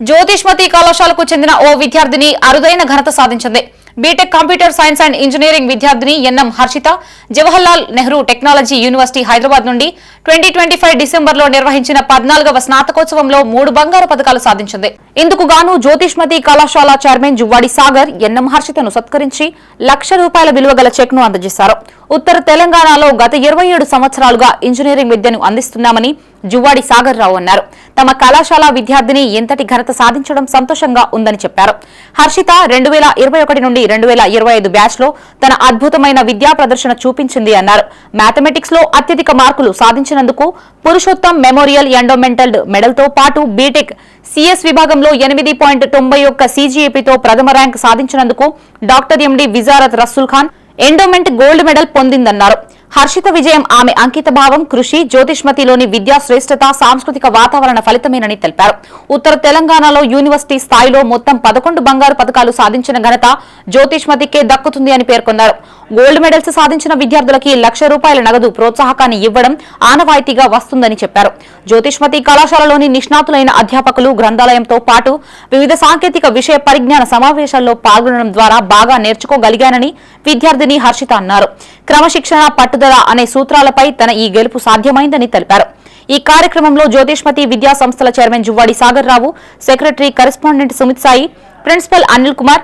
జ్యోతిష్మతి కళాశాలకు చెందిన ఓ విద్యార్థిని అరుదైన ఘనత సాధించింది. BTech computer science and engineering విద్యార్థిని N M Harshita Jawaharlal Nehru technology university Hyderabad నుండి ట్వంటీ ట్వంటీ ఫైవ్ డిసెంబర్లో నిర్వహించిన పద్నాలుగవ స్నాతకోత్సవంలో మూడు బంగారు పథకాలు సాధించింది. ఇందుకు గాను జ్యోతిష్మతి కళాశాల chairman Juvvadi Sagar N M హర్షితను సత్కరించి లక్ష రూపాయల విలువ గల చెక్ను అందజేశారు. ఉత్తర తెలంగాణలో గత ఇరవై ఏడు సంవత్సరాలుగా ఇంజనీరింగ్ విద్యను అందిస్తున్నామని జువ్వాడి సాగర్ రావు అన్నారు. తమ కళాశాల విద్యార్థిని ఎంతటి ఘనత సాధించడం సంతోషంగా ఉందని చెప్పారు. హర్షిత రెండు వేల ఇరవై ఒకటి నుండి రెండు వేల ఇరవై ఐదు బ్యాచ్లో తన అద్భుతమైన విద్యా ప్రదర్శన చూపించింది అన్నారు. మ్యాథమెటిక్స్లో అత్యధిక మార్కులు సాధించినందుకు పురుషోత్తం మెమోరియల్ ఎండోమెంటల్ మెడల్తో పాటు బీటెక్ సిఎస్ విభాగంలో ఎనిమిది పాయింట్ తొంభై ఒక్క సీజీఏపీతో ప్రథమ rank సాధించినందుకు doctor M D Vizarath Rasool Khan endowment gold medal పొందిందన్నారు. Harshita విజయం ఆమె అంకిత భావం కృషి జ్యోతిష్మతిలోని విద్యా శ్రేష్టత సాంస్కృతిక వాతావరణ ఫలితమేనని తెలిపారు. ఉత్తర తెలంగాణలో యూనివర్సిటీ స్థాయిలో మొత్తం పదకొండు బంగారు పథకాలు సాధించిన ఘనత జ్యోతిష్మతికే దక్కుతుంది అని పేర్కొన్నారు. గోల్డ్ మెడల్స్ సాధించిన విద్యార్థులకి లక్ష రూపాయల నగదు ప్రోత్సాహకాన్ని ఇవ్వడం ఆనవాయితీగా వస్తుందని చెప్పారు. జ్యోతిష్మతి కళాశాలలోని నిష్ణాతులైన అధ్యాపకులు గ్రంథాలయంతో పాటు వివిధ సాంకేతిక విషయ పరిజ్ఞాన సమావేశాల్లో పాల్గొనడం ద్వారా బాగా నేర్చుకోగలిగానని విద్యార్థిని హర్షిత అన్నారు. క్రమశిక్షణ పట్టుదల అనే సూత్రాలపై తన ఈ గెలుపు సాధ్యమైందని తెలిపారు. ఈ కార్యక్రమంలో జ్యోతిష్మతి విద్యా సంస్థల chairman Juvvadi Sagar Rao secretary correspondent Sumith Sai principal Anil Kumar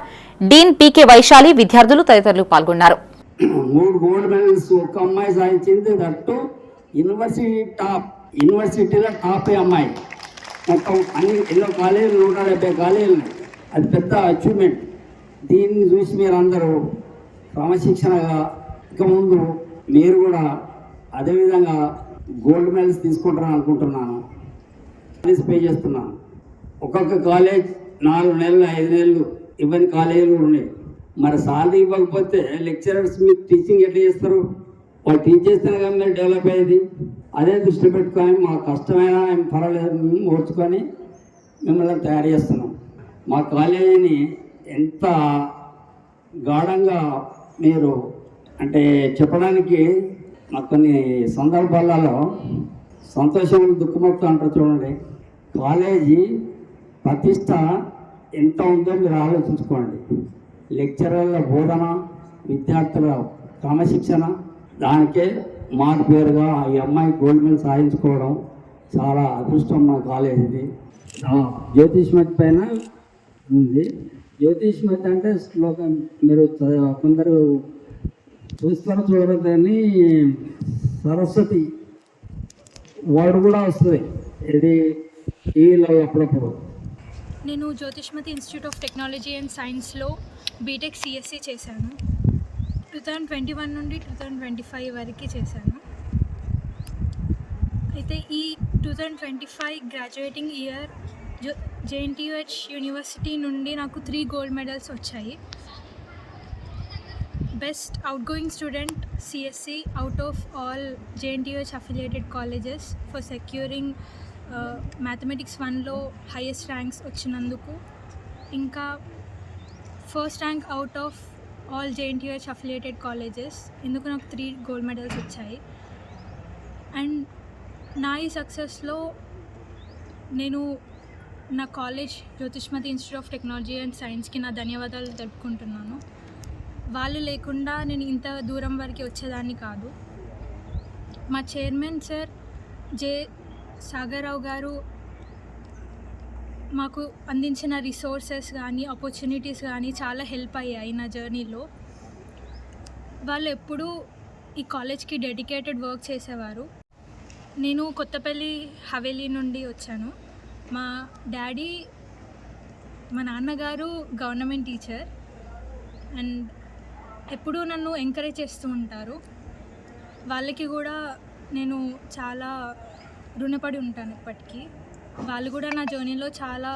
dean P K Vaishali విద్యార్థులు తదితరులు పాల్గొన్నారు. మూడు గోల్డ్ మెడల్స్ ఒక అమ్మాయి సాధించింది దట్టు యూనివర్సిటీ టాప్ యూనివర్సిటీలో టాప్ అమ్మాయి. మొత్తం అన్ని ఎన్నో కాలేజీలు నూట డెబ్బై కాలేజీలు అది పెద్ద అచీవ్మెంట్ దీన్ని చూసి మీరు అందరూ క్రమశిక్షణగా ఇక ముందు మీరు కూడా అదేవిధంగా గోల్డ్ మెడల్స్ తీసుకుంటారని అనుకుంటున్నాను. ఫీజు పే చేస్తున్నాను ఒక్కొక్క కాలేజ్ నాలుగు నెలలు ఐదు నెలలు ఇవన్నీ కాలేజీలు ఉన్నాయి. మరి సాలరీ ఇవ్వకపోతే లెక్చరర్స్ మీకు టీచింగ్ ఎట్లా చేస్తారు? వాళ్ళు టీచ్ చేస్తేనే కదా మీరు డెవలప్ అయ్యేది. అదే దృష్టి పెట్టుకొని మా కష్టమైన ఏం పర్వాలేదు మేము ఓర్చుకొని మిమ్మల్ని తయారు చేస్తున్నాం. మా కాలేజీని ఎంత గాఢంగా మీరు అంటే చెప్పడానికి నాకు కొన్ని సందర్భాలలో సంతోషం దుఃఖమొత్తం అంటారు చూడండి. కాలేజీ ప్రతిష్ట ఎంత ఉందో మీరు ఆలోచించుకోండి. లెక్చరర్ల బోధన విద్యార్థుల క్రమశిక్షణ దానికే మాకు పేరుగా ఈ అమ్మాయి గోల్డ్ మెడల్ సాధించుకోవడం చాలా అదృష్టం మా కాలేజీది. జ్యోతిష్మతి పైన ఉంది. జ్యోతిష్ జ్యోతిష్మతి అంటే శ్లోకం మీరు కొందరు చూస్తారో చూడరు కానీ సరస్వతి వాడు కూడా వస్తుంది ఇది అప్పుడప్పుడు నేను Jyothishmathi institute of technology and సైన్స్లో బీటెక్ సిఎస్సి చేశాను టూ థౌజండ్ ట్వంటీ వన్ నుండి టూ థౌజండ్ ట్వంటీ ఫైవ్ వరకు చేశాను అయితే ఈ two thousand twenty five graduating year జో J N T H university నుండి నాకు త్రీ గోల్డ్ మెడల్స్ వచ్చాయి best outgoing student C S C out of all J N T H affiliated colleges for securing mathematics వన్లో highest ranks వచ్చినందుకు. ఇంకా first rank out of all J N T H affiliated colleges ఎందుకు నాకు three gold medals వచ్చాయి. And నా ఈ సక్సెస్లో నేను నా college Jyothishmathi institute of technology and సైన్స్కి నా ధన్యవాదాలు తెలుపుకుంటున్నాను. వాళ్ళు లేకుండా నేను ఇంత దూరం వరకు వచ్చేదాన్ని కాదు. మా చైర్మన్ సార్ జే సాగర్రావు గారు మాకు అందించిన రిసోర్సెస్ కానీ ఆపర్చునిటీస్ కానీ చాలా హెల్ప్ అయ్యాయి నా జర్నీలో. వాళ్ళు ఎప్పుడూ ఈ కాలేజ్కి డెడికేటెడ్ వర్క్ చేసేవారు. నేను కొత్తపల్లి హవేలీ నుండి వచ్చాను. మా డాడీ మా నాన్నగారు గవర్నమెంట్ టీచర్ అండ్ ఎప్పుడూ నన్ను ఎంకరేజ్ చేస్తూ ఉంటారు. వాళ్ళకి కూడా నేను చాలా రుణపడి ఉంటాను ఇప్పటికీ. వాళ్ళు కూడా నా జర్నీలో చాలా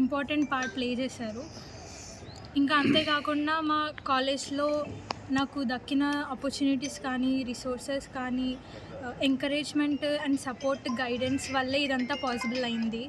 ఇంపార్టెంట్ పార్ట్ ప్లే చేశారు. ఇంకా అంతేకాకుండా మా కాలేజ్లో నాకు దక్కిన ఆపర్చునిటీస్ కానీ రిసోర్సెస్ కానీ ఎంకరేజ్మెంట్ అండ్ సపోర్ట్ గైడెన్స్ వల్లే ఇదంతా పాసిబుల్ అయింది.